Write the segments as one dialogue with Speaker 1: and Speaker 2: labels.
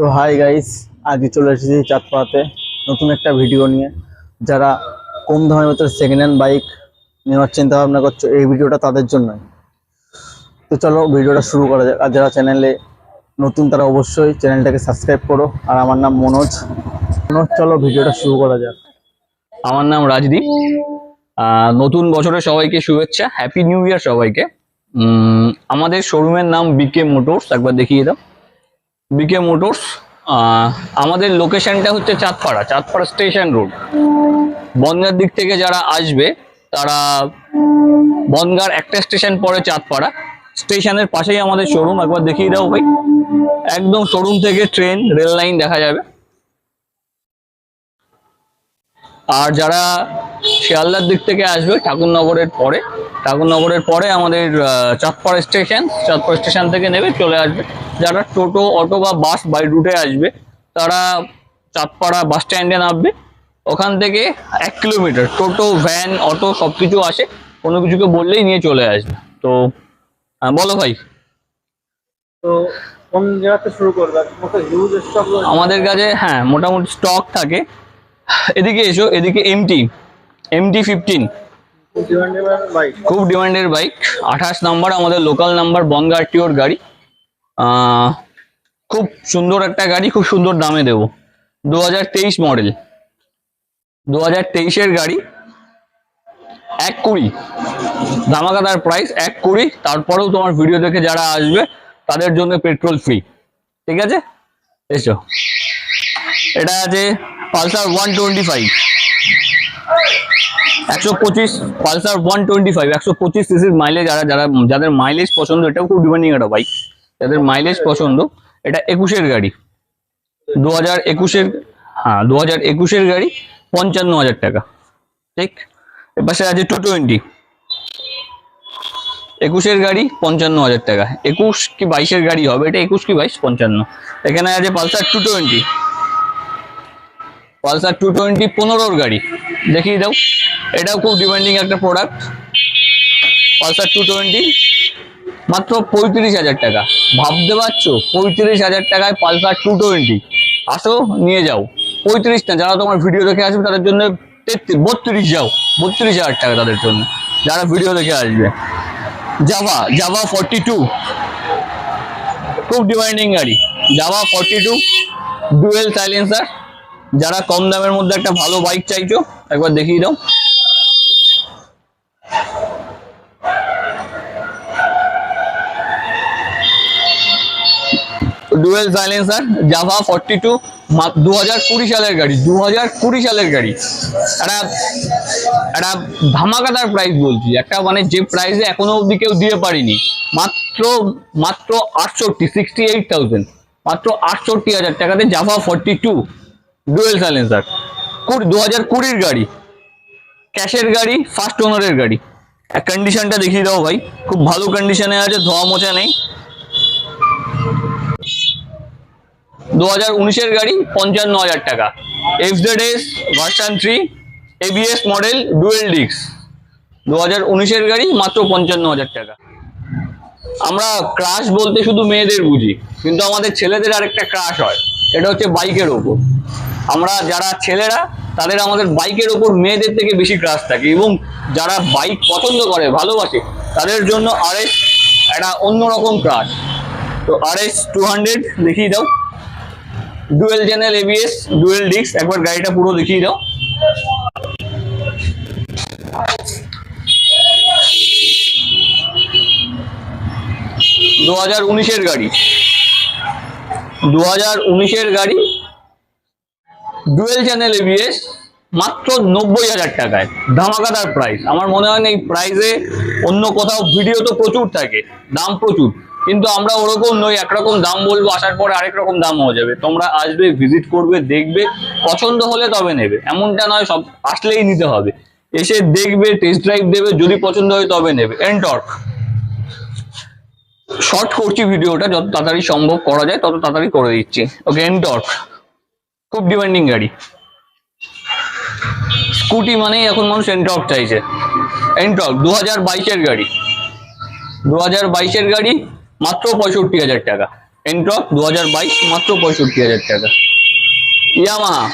Speaker 1: তো hi guys আজকে চলে এসেছি চাঁদপাড়াতে নতুন একটা ভিডিও নিয়ে। যারা কম দামের ভেতরে সেকেন্ড হ্যান্ড বাইক নেওয়ার চিন্তা ভাবনা করছ, এই ভিডিওটা তাদের জন্যই। তো চলো ভিডিওটা শুরু করা যাক। আর যারা চ্যানেলে নতুন, তারা অবশ্যই চ্যানেলটাকে সাবস্ক্রাইব করো। আর আমার নাম মনোজ। মনোজ, চলো ভিডিওটা শুরু করা যাক।
Speaker 2: আমার নাম রাজদীপ। নতুন বছরে সবাইকে শুভেচ্ছা। হ্যাপি নিউ ইয়ার সবাইকে। আমাদের শোরুমের নাম বিকে মোটরস একবার দেখিয়ে দাও। বিকে মোটরস আমাদের লোকেশনটা হচ্ছে চাঁদপাড়া চাঁদপাড়া স্টেশন রোড বনগার দিক থেকে যারা আসবে, তারা বনগার একটা স্টেশন পরে চাঁদপাড়া। স্টেশনের পাশেই আমাদের শোরুম একবার দেখিয়ে দাও ভাই। একদম শোরুম থেকে ট্রেন রেল লাইন দেখা যাবে। আর যারা শিয়ালদার দিক থেকে আসবে ঠাকুরনগরের পরে। ঠাকুরনগরের পরে আমাদের চাঁদপাড়া স্টেশন। চাঁদপাড়া স্টেশন থেকে নেবে চলে আসবে। যারা টোটো অটো বা বাস বাই রুটে আসবে তারা চাঁদপাড়া বাস স্ট্যান্ডে নামবে। ওখান থেকে এক কিলোমিটার টোটো ভ্যান অটো সব কিছু আসে। কোনো কিছুকে বললেই নিয়ে চলে আসবে। তো আহ, বলো ভাই।
Speaker 1: তো কোন জায়গাতে শুরু করবে?
Speaker 2: আমাদের কাছে হ্যাঁ মোটামুটি স্টক থাকে। এদিকে এসো এদিকে এমটি এমটি ফিফটিন খুব ডিমান্ডের বাইক। আঠাশ নাম্বার আমাদের লোকাল নাম্বার বনগা আরটিওর গাড়ি খুব সুন্দর একটা গাড়ি, খুব সুন্দর দামে দেবো। দু মডেল। দু হাজার গাড়ি। এক কুড়ি। ধামাকাদার প্রাইস এক কুড়ি। তারপরেও তোমার ভিডিও দেখে যারা আসবে, তাদের জন্য পেট্রোল ফ্রি ঠিক আছে? এসো। এটা আছে পালসার ওয়ান টোয়েন্টি ফাইভ একশো পঁচিশ পালসার ওয়ান টোয়েন্টি ফাইভ একশো পঁচিশ সিসির মাইলেজ যারা যারা, যাদের মাইলেজ পছন্দ, এটাও খুব ডিমান্ডিং একটা বাইক যাদের মাইলেজ পছন্দ, এটা একুশের গাড়ি। দু হাজার একুশের হ্যাঁ দু একুশের গাড়ি, পঞ্চান্ন হাজার টাকা। ঠিক? এপাশে আছে টু টোয়েন্টি একুশের গাড়ি, পঞ্চান্ন হাজার টাকা। একুশ কি বাইশের গাড়ি হবে? এটা একুশ কি বাইশ? পঞ্চান্ন। এখানে আছে Pulsar two twenty Pulsar two twenty পনেরোর গাড়ি। দেখিয়ে দাও, এটাও খুব ডিমান্ডিং একটা প্রোডাক্ট পালসার টু টোয়েন্টি মাত্র পঁয়ত্রিশ হাজার টাকা। ভাবতে পারছ? পঁয়ত্রিশ হাজার টাকায় পালসার টু টোয়েন্টি আসো, নিয়ে যাও। পঁয়ত্রিশ না যারা তোমার ভিডিও দেখে আসবে, তাদের জন্য তেত্রিশ, বত্রিশ যাও। বত্রিশ হাজার টাকা তাদের জন্য। যারা ভিডিও দেখে আসবে। জাভা জাভা ফর্টি টু খুব ডিমান্ডিং গাড়ি। Jawa forty two dual silencer যারা কম দামের মধ্যে একটা ভালো বাইক চাইছো, একবার দেখিয়ে দাও। Dual silencer Jawa forty two দু হাজার কুড়ি সালের গাড়ি দু হাজার কুড়ি সালের গাড়ি। একটা একটা ধামাকাদার প্রাইস বলছি। একটা মানে যে প্রাইসে এখনও অবধি কেউ দিয়ে পারিনি। মাত্র মাত্র আটষট্টি সিক্সটি এইট থাউজেন্ড মাত্র আটষট্টি হাজার টাকাতে Jawa forty two dual silencer দু হাজার কুড়ির গাড়ি। ক্যাশের গাড়ি ফার্স্ট ওনারের গাড়ি। কন্ডিশনটা দেখিয়ে দাও ভাই। খুব ভালো কন্ডিশনে আছে, ধোয়া মোছা নেই। দু হাজার উনিশের গাড়ি, পঞ্চান্ন হাজার টাকা। F Z S version three ABS model dual ডিক্স দু হাজার উনিশের গাড়ি, মাত্র পঞ্চান্ন হাজার টাকা। আমরা ক্রাশ বলতে শুধু মেয়েদের বুঝি, কিন্তু আমাদের ছেলেদের আরেকটা ক্রাশ হয়। এটা হচ্ছে বাইকের ওপর। আমরা যারা ছেলেরা, তাদের আমাদের বাইকের ওপর মেয়েদের থেকে বেশি ক্রাশ থাকে এবং যারা বাইক পছন্দ করে, ভালোবাসে, তাদের জন্য আর এস একটা অন্যরকম ক্রাশ তো আর এস টু হান্ড্রেড দেখিয়ে দাও। Dual channel ABS dual disc একবার গাড়িটা পুরো দেখিয়ে দাও। দু হাজার উনিশের গাড়ি। দু হাজার উনিশের গাড়ি ডুয়েল চ্যানেল এবিএস মাত্র নব্বই হাজার টাকায়। ধামাকাদার প্রাইস আমার মনে হয় না এই প্রাইসে অন্য কোথাও ভিডিও তো প্রচুর থাকে। দাম প্রচুর। কিন্তু আমরা ওরকম নই, একরকম দাম বলব, আসার পরে আরেক রকম দাম হয়ে যাবে। তোমরা আসবে ভিজিট করবে, দেখবে, পছন্দ হলে তবে নেবে। এমনটা নয়, সব আসলেই নিতে হবে। এসে দেখবে টেস্ট ড্রাইভ দেবে, যদি পছন্দ হয় তবে নেবে। এন্টর্ক শর্ট করছি ভিডিওটা যত তাড়াতাড়ি সম্ভব করা যায়, তত তাড়াতাড়ি করে দিচ্ছি। ওকে এন্টর্ক খুব ডিমান্ডিং গাড়ি। স্কুটি মানেই এখন মানুষ এন্টর্ক চাইছে। এন্টর্ক দু হাজার বাইশের গাড়ি। দু হাজার বাইশের গাড়ি মাত্র পঁয়ষট্টি হাজার টাকা। এনট্রপ দু বাইশ, মাত্র পঁয়ষট্টি হাজার টাকা। ইয়ামাহা।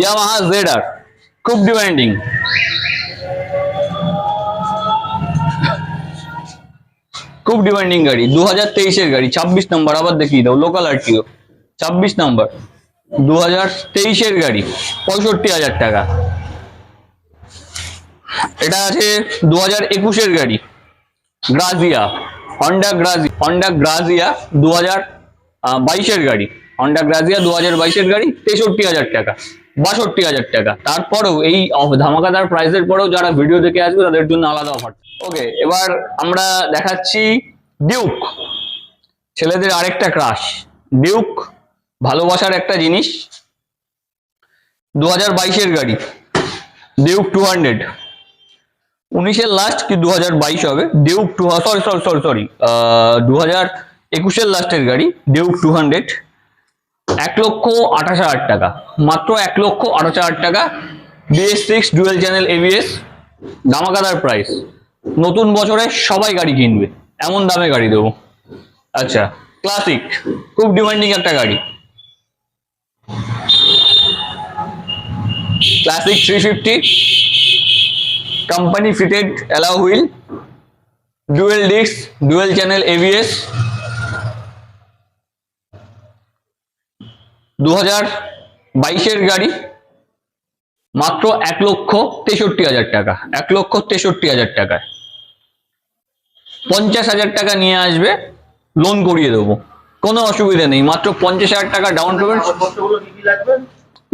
Speaker 2: ইয়ামাহা জেড আর খুব ডিমান্ডিং খুব ডিমান্ডিং গাড়ি। দু হাজার তেইশের গাড়ি, ছাব্বিশ নম্বর, আবার দেখিয়ে দাও লোকাল আরটিও ছাব্বিশ নম্বর দু হাজার তেইশের গাড়ি, পঁয়ষট্টি হাজার টাকা। এটা আছে দু হাজার একুশের গাড়ি Grazia Honda Grazia Honda Grazia দু হাজার বাইশের গাড়ি হন্ডা গ্রাজিয়া দু হাজার বাইশের গাড়ি, তেষট্টি হাজার টাকা। বাষট্টি হাজার টাকা। তারপরেও এই ধামাকাদার প্রাইসের পরেও যারা ভিডিও দেখে আসবে, তাদের জন্য আলাদা অফার ওকে এবার আমরা দেখাচ্ছি ডিউক ছেলেদের আরেকটা ক্রাশ ডিউক ভালোবাসার একটা জিনিস। দু হাজার বাইশের গাড়ি। ডিউক টু হান্ড্রেড উনিশের লাস্ট কি দু হাজার বাইশ হবে? Duke two sorry sorry sorry sorry দু হাজার একুশের লাস্টের গাড়ি। ডিউক টু হান্ড্রেড এক লক্ষ আঠাশ হাজার টাকা। মাত্র এক লক্ষ আঠাশ হাজার টাকা। BS six dual channel ABS ধামাকাদার price নতুন বছরে সবাই গাড়ি কিনবে। এমন দামে গাড়ি দেবো। আচ্ছা ক্লাসিক খুব ডিমান্ডিং একটা গাড়ি। Classic three fifty company fitted alloy wheel dual disc dual channel ABS দু হাজার বাইশের গাড়ি মাত্র এক লক্ষ তেষট্টি হাজার টাকা, এক লক্ষ তেষট্টি হাজার টাকায়। পঞ্চাশ হাজার টাকা নিয়ে আসবে লোন করিয়ে দেবো। কোনো অসুবিধা নেই, মাত্র পঞ্চাশ হাজার টাকা ডাউন পেমেন্ট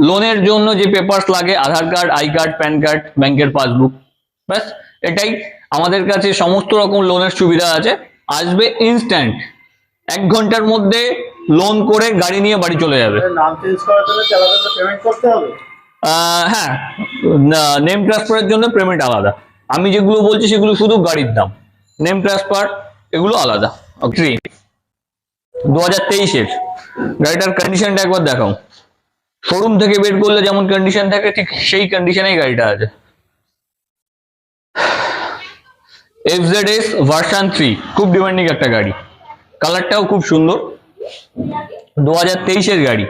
Speaker 2: লোনের জন্য যে পেপারস লাগে, Aadhaar card I card PAN card ব্যাংকের পাসবুক ব্যাস, এটাই। আমাদের কাছে সমস্ত রকম লোনের সুবিধা আছে, আসবে ইনস্ট্যান্ট এক ঘণ্টার মধ্যে লোন করে গাড়ি নিয়ে বাড়ি চলে যাবে।
Speaker 3: নাম চেঞ্জ করার জন্য পেমেন্ট করতে হবে।
Speaker 2: আহ, হ্যাঁ নেম ট্রান্সফারের জন্য পেমেন্ট আলাদা। আমি যেগুলো বলছি সেগুলো শুধু গাড়ির দাম। নেম ট্রান্সফার এগুলো আলাদা। থ্রি দু হাজার তেইশের। গাড়িটার কন্ডিশনটা একবার দেখাও। শোরুম থেকে বের করলে যেমন কন্ডিশন থাকে ঠিক সেই কন্ডিশনেই গাড়িটা আছে। F Z S version three খুব ডিমান্ডিং একটা গাড়ি। কালারটাও খুব সুন্দর। দু হাজার তেইশের গাড়ি।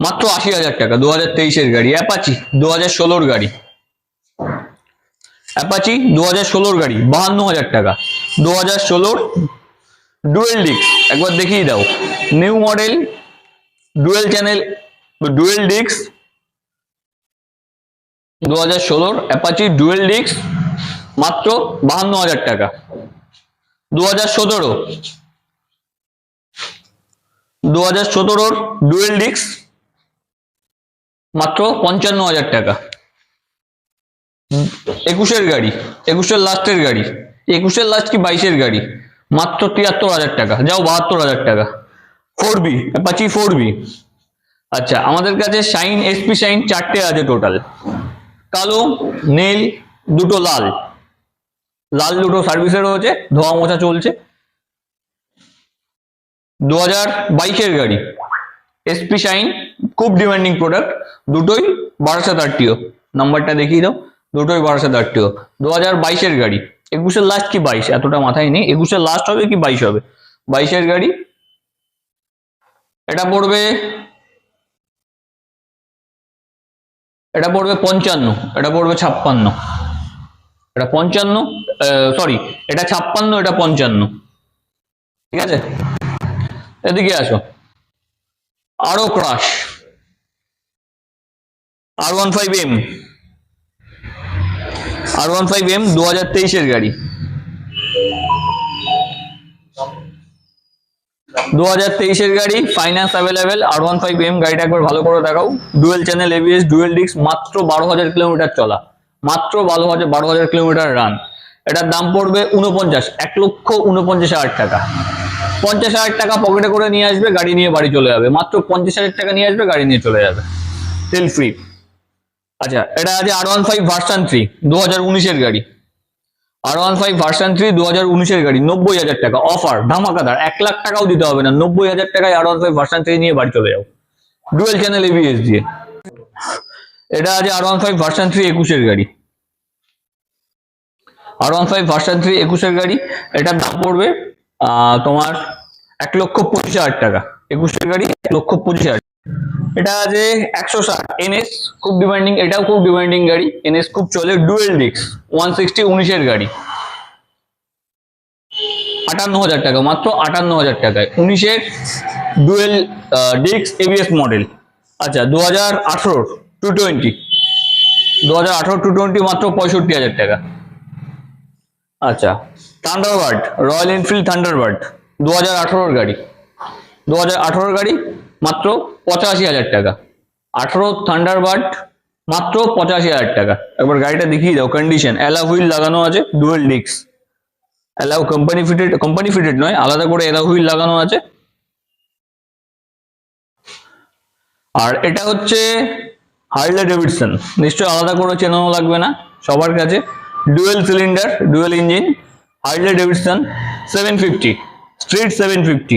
Speaker 2: মাত্র আশি হাজার টাকা, দু হাজার তেইশের গাড়ি। অ্যাপাচি, দু হাজার ষোলোর গাড়ি। অ্যাপাচি, দু হাজার ষোলোর গাড়ি বাহান্ন হাজার টাকা। দু হাজার ষোলোর ডুয়েল ডিক্স একবার দেখিয়ে দাও। New model, dual channel, dual ডিক্স দু হাজার ষোলোর অ্যাপাচি ডুয়েল ডিক্স মাত্র বাহান্ন হাজার টাকা। দু হাজার সতেরো। দু হাজার সতেরোর ডুয়েল ডিক্স মাত্র পঞ্চান্ন হাজার টাকা। একুশের গাড়ি, একুশের লাস্টের গাড়ি, একুশের লাস্ট কি বাইশের গাড়ি? মাত্র তিয়াত্তর হাজার টাকা, যাও বাহাত্তর হাজার টাকা। Four B, Apache four B. আচ্ছা আমাদের কাছে শাইন, এসপি শাইন চারটে আছে টোটাল। কালো, নীল, দুটো লাল। লাল দুটো সার্ভিসে রয়েছে, ধোয়া মোছা চলছে। দু হাজার বাইশের গাড়ি এসপি শাইন খুব ডিমান্ডিং প্রোডাক্ট দুটোই বারোশো আটটিও নাম্বারটা দেখিয়ে দাও, দুটোই বারোশো আটটিও দু হাজার বাইশের গাড়ি, একুশের লাস্ট কি বাইশ? এতটা মাথায় নেই। একুশের লাস্ট হবে কি বাইশ হবে? বাইশের গাড়ি, এটা পড়বে এটা পড়বে পঞ্চান্ন, এটা পড়বে ছাপ্পান্ন। এটা পঞ্চান্ন সরি এটা ছাপ্পান্ন, এটা পঞ্চান্ন। ঠিক আছে? এদিকে আসো। আরও crush R one five M R one five M দু হাজার তেইশের গাড়ি। দু হাজার তেইশের গাড়ি finance available R one five M গাড়িটা একবার ভালো করে দেখাও। Dual channel ABS dual disc মাত্র বারো হাজার কিলোমিটার চলা। মাত্র বারো হাজার বারো হাজার কিলোমিটার রান এটার দাম পড়বে উনপঞ্চাশ এক লক্ষ উনপঞ্চাশ হাজার টাকা। পঞ্চাশ হাজার টাকা পকেটে করে নিয়ে আসবে, গাড়ি নিয়ে বাড়ি চলে যাবে। মাত্র পঞ্চাশ হাজার টাকা নিয়ে আসবে, গাড়ি নিয়ে চলে যাবে। তেল ফ্রি আচ্ছা এটা আছে R one five version three দু হাজার উনিশের গাড়ি। R one five version three দু হাজার উনিশের গাড়ি, নব্বই হাজার টাকা অফার ধামাকাদার। এক লাখ টাকাও দিতে হবে না, নব্বই হাজার টাকায় R one five version three নিয়ে বাড়ি চলে যাও। ডুয়েল চ্যানেল এবিএস দিয়ে। এটা আছে R one five version three একুশের গাড়ি। R one five version three একুশের গাড়ি, এটার দাম পড়বে তোমার এক লক্ষ পঁচিশ হাজার টাকা। একুশের গাড়ি এক লক্ষ পঁচিশ হাজার। এটা আছে একশো ষাট এনএস খুব ডিমান্ডিং এটাও খুব ডিমান্ডিং গাড়ি। এনএস খুব চলে ডুয়েল ডিক্স ওয়ান সিক্সটি উনিশের গাড়ি। আটান্ন হাজার টাকা, মাত্র আটান্ন হাজার টাকায়। উনিশের ডুয়েল ডিক্স এবিএস মডেল আচ্ছা দু হাজার আঠেরোর টু টোয়েন্টি দু হাজার আঠেরো টু টোয়েন্টি মাত্র পঁয়ষট্টি হাজার টাকা। আচ্ছা। থান্ডারবার্ড রয়্যাল এনফিল্ড থান্ডারবার্ড দু হাজার আঠেরোর গাড়ি। দু হাজার গাড়ি মাত্র পঁচাশি হাজার টাকা। আঠেরো থান্ডারবার্ড মাত্র পঁচাশি হাজার টাকা। একবার গাড়িটা দেখিয়ে দাও কন্ডিশন অ্যালা হুইল লাগানো আছে ডুয়েল ডিক্স alloy company fitted company fitted নয়, আলাদা করে অ্যালাউ হুইল লাগানো আছে। আর এটা হচ্ছে হার্লে ডেভিডসন নিশ্চয়ই আলাদা করে চেনানো লাগবে না, সবার কাছে। Dual cylinder dual engine Harley Davidson seven fifty Street seven fifty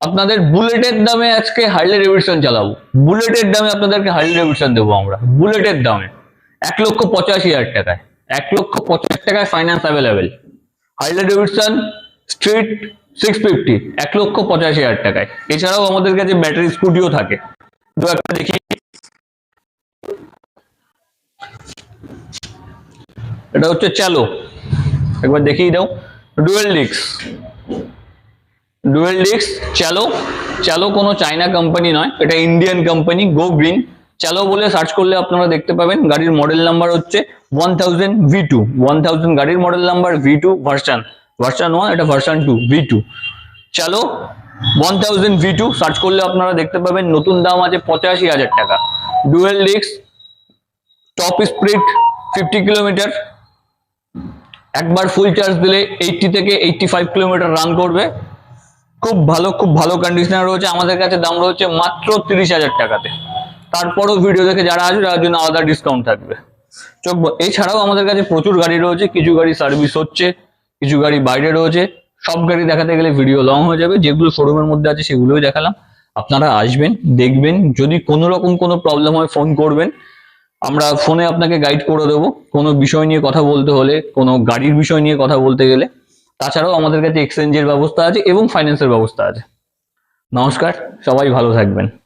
Speaker 2: আপনাদের বুলেটের দামে আজকে হার্লে ডেভিডসন চালাবো। বুলেটের দামে আপনাদেরকে হার্লে ডেভিডসন দেবো আমরা। বুলেটের দামে এক লক্ষ পঁচাশি হাজার টাকায়। এক লক্ষ পঁচাশ টাকায় finance available Harley Davidson Street six fifty এক লক্ষ পঁচাশি হাজার টাকায়। এছাড়াও আমাদের কাছে ব্যাটারি স্কুটিও থাকে। দু একটা দেখি। এটা হচ্ছে চালো একবার দেখিয়ে দাও। ডুয়েল ডিক্স ডুয়েল ডিক্স চালো চালো কোনো চায়না কোম্পানি নয়, এটা ইন্ডিয়ান কোম্পানি গো গ্রিন চালো বলে সার্চ করলে আপনারা দেখতে পাবেন, গাড়ির মডেল নাম্বার হচ্ছে one thousand V two one thousand গাড়ির model number V two version version one এটা ভার্সান টু ভি টু চালো one thousand V two search করলে আপনারা দেখতে পাবেন, নতুন দাম আছে পঁচাশি হাজার টাকা। ডুয়েল ডিক্স টপ স্পিড ফিফটি কিলোমিটার একবার ফুল চার্জ দিলে এইটটি থেকে এইটটি ফাইভ কিলোমিটার রান করবে। খুব ভালো খুব ভালো কন্ডিশনার রয়েছে। আমাদের কাছে দাম রয়েছে মাত্র তিরিশ হাজার টাকাতে। তারপরও ভিডিও দেখে যারা আসবে তার জন্য আলাদা ডিসকাউন্ট থাকবে। চোখ এছাড়াও আমাদের কাছে প্রচুর গাড়ি রয়েছে। কিছু গাড়ি সার্ভিস হচ্ছে, কিছু গাড়ি বাইরে রয়েছে। সব গাড়ি দেখাতে গেলে ভিডিও লং হয়ে যাবে। যেগুলো শোরুমের মধ্যে আছে, সেগুলোই দেখালাম। আপনারা আসবেন, দেখবেন। যদি কোনো রকম কোনো প্রবলেম হয় ফোন করবেন। আমরা ফোনে আপনাকে গাইড করে দেবো। কোনো বিষয় নিয়ে কথা বলতে হলে, কোনো গাড়ির বিষয় নিয়ে কথা বলতে গেলে। তাছাড়াও আমাদের কাছে এক্সচেঞ্জের ব্যবস্থা আছে এবং ফাইন্যান্সের ব্যবস্থা আছে। নমস্কার, সবাই ভালো থাকবেন।